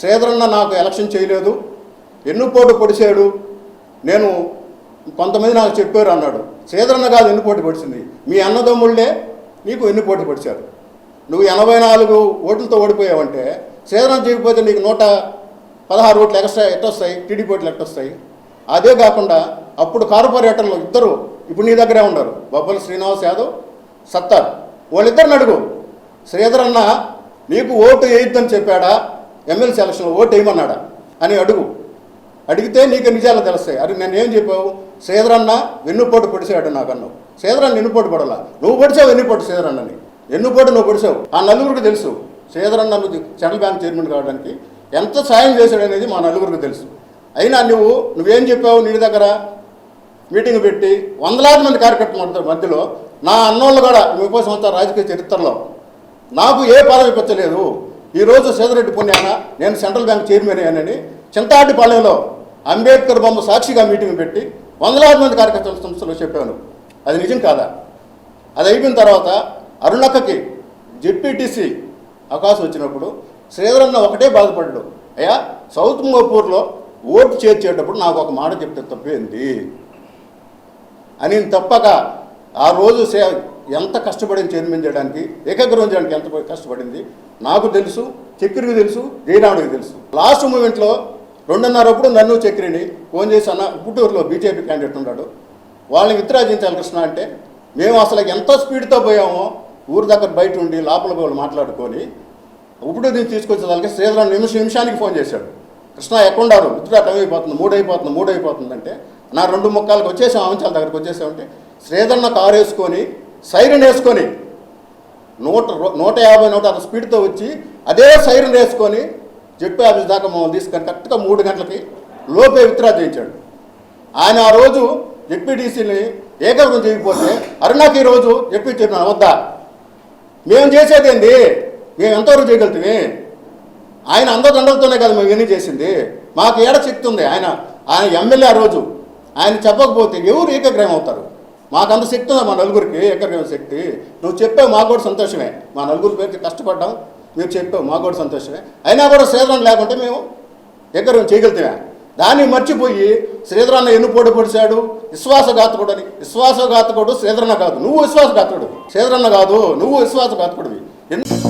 శ్రీధరన్న నాకు ఎలక్షన్ చేయలేదు. ఎన్నుపోటు పొడిచాడు. నేను కొంతమంది నాకు చెప్పారు అన్నాడు. శ్రీధరన్న కాదు ఎన్నుపోటు పొడిచింది. మీ అన్నదమ్ముళ్ళే నీకు ఎన్నుపోటు పొడిచారు. నువ్వు ఎనభై నాలుగు ఓట్లతో ఓడిపోయావంటే శ్రీధరన్న చేయకపోతే నీకు నూట పదహారు ఓట్లు ఎక్స్ట్రా ఎట్టొస్తాయి? టీడీపీ ఓట్లు ఎట్టొస్తాయి? అదే కాకుండా అప్పుడు కార్పొరేటర్లు ఇద్దరు ఇప్పుడు నీ దగ్గరే ఉన్నారు. బొబ్బల శ్రీనివాస్ యాదవ్ సత్తార్. వాళ్ళిద్దరిని అడుగు. శ్రీధరన్న నీకు ఓటు వేయొద్దని చెప్పాడా? ఎమ్మెల్సీ ఎలక్షన్లో ఓటు వేయమన్నాడా? అని అడుగు. అడిగితే నీకు నిజాలు తెలుస్తాయి? అది నేను ఏం చెప్పావు? సేదరన్న వెన్నుపోటు పొడిచాడు నాకు సేదరన్న శ్రీధర్ ఎన్నుపోటు పడలా? నువ్వు పొడిచావు ఎన్నుపోటు సేదరన్నని ఎన్నుపోటు నువ్వు పొడిచావు? ఆ నలుగురికి తెలుసు. సేదరన్న నువ్వు సెంట్రల్ బ్యాంక్ చైర్మన్ కావడానికి ఎంత సాయం చేశాడు అనేది మా నలుగురికి తెలుసు. అయినా నువ్వు నువ్వేం చెప్పావు నీ దగ్గర? మీటింగ్ పెట్టి వందలాది మంది కార్యకర్తల మధ్యలో. నా అన్నోళ్ళు కూడా మీకోసం సంవత్సరాల రాజకీయ చరిత్రలో. నాకు ఏ పదవి పెంచలేదు ఈరోజు సేదరెడ్డి పుణ్యాన నేను సెంట్రల్ బ్యాంక్ చైర్మన్ అయ్యానని చింతాటిపాలెంలో అంబేద్కర్ బొమ్మ సాక్షిగా మీటింగ్ పెట్టి వందలాది మంది కార్యకర్తల సంస్థలో చెప్పాను. అది నిజం కాదా? అది అయిపోయిన తర్వాత అరుణక్కకి జెడ్పీటీసీ అవకాశం వచ్చినప్పుడు శ్రీధరన్న ఒకటే బాధపడ్డాడు. అయ్యా సౌత్ మోపూర్లో ఓటు చేర్చేటప్పుడు నాకు ఒక మాట చెప్తే తప్పేంది? అని తప్పక ఆ రోజు సే ఎంత కష్టపడింది చైర్మన్ చేయడానికి ఏకగ్రహం చేయడానికి ఎంత కష్టపడింది? నాకు తెలుసు చక్రికి తెలుసు జయరాముడికి తెలుసు. లాస్ట్ మూమెంట్లో రెండున్నరప్పుడు నన్ను చక్రిని ఫోన్ చేసి అన్న గుంటూరులో బీజేపీ క్యాండిడేట్ ఉన్నాడు. వాళ్ళని విత్రాజించాలి కృష్ణ అంటే మేము అసలు ఎంత స్పీడ్తో పోయామో ఊరు దగ్గర బయట ఉండి లోపల వాళ్ళు మాట్లాడుకొని ఇప్పుడు నేను తీసుకొచ్చేదానికి శ్రీధరం నిమిషం నిమిషానికి ఫోన్ చేశాడు. కృష్ణ ఎక్కడున్నారు? విత్డ్రా టైం అయిపోతుంది మూడు అయిపోతుంది మూడు అయిపోతుంది అంటే నా రెండు ముక్కలకు వచ్చేసాం అంశాల దగ్గరకు వచ్చేసామంటే శ్రీధరన్న కారు వేసుకొని సైరన్ వేసుకొని నూట నూట యాభై నూట అరవై స్పీడ్తో వచ్చి అదే సైరన్ వేసుకొని జెడ్పీ ఆఫీస్ దాకా మమ్మల్ని తీసుకొని కరెక్ట్గా మూడు గంటలకి లోపే విత్డ్రా చేయించాడు. ఆయన ఆ రోజు జెడ్పీటీసీని ఏకగ్రం చేయకపోతే అరుణాకి ఈ రోజు జెడ్పీ చెప్పిన వద్దా మేము చేసేదేంది మేము ఎంతవరకు చేయగలుగుతామే? ఆయన అందదండలతోనే కదా మేము ఇవన్నీ చేసింది. మాకు ఏడ శక్తి ఉంది? ఆయన ఆయన ఎమ్మెల్యే ఆ రోజు. ఆయన చెప్పకపోతే ఎవరు ఏకగ్రహం అవుతారు? మాకు అంత శక్తి ఉందా మా నలుగురికి? ఏకగ్రహం శక్తి? నువ్వు చెప్పావు మాకు కూడా సంతోషమే. మా నలుగురు పేరు కష్టపడ్డాం. మీరు చెప్పావు మాకు కూడా సంతోషమే. అయినా కూడా శ్రీధరం లేకుంటే మేము ఎక్కడ చేయగలుగుతామే? దాన్ని మర్చిపోయి శ్రీధరాన్న ఎన్ను పోటీ పొడిచాడు? విశ్వాసఘాతకుడు అని విశ్వాసఘాతకుడు శ్రీధరన్న కాదు. నువ్వు విశ్వాసఘాతకుడు శ్రీధరన్న కాదు. నువ్వు విశ్వాసఘాతకుడివి. ఎందుకు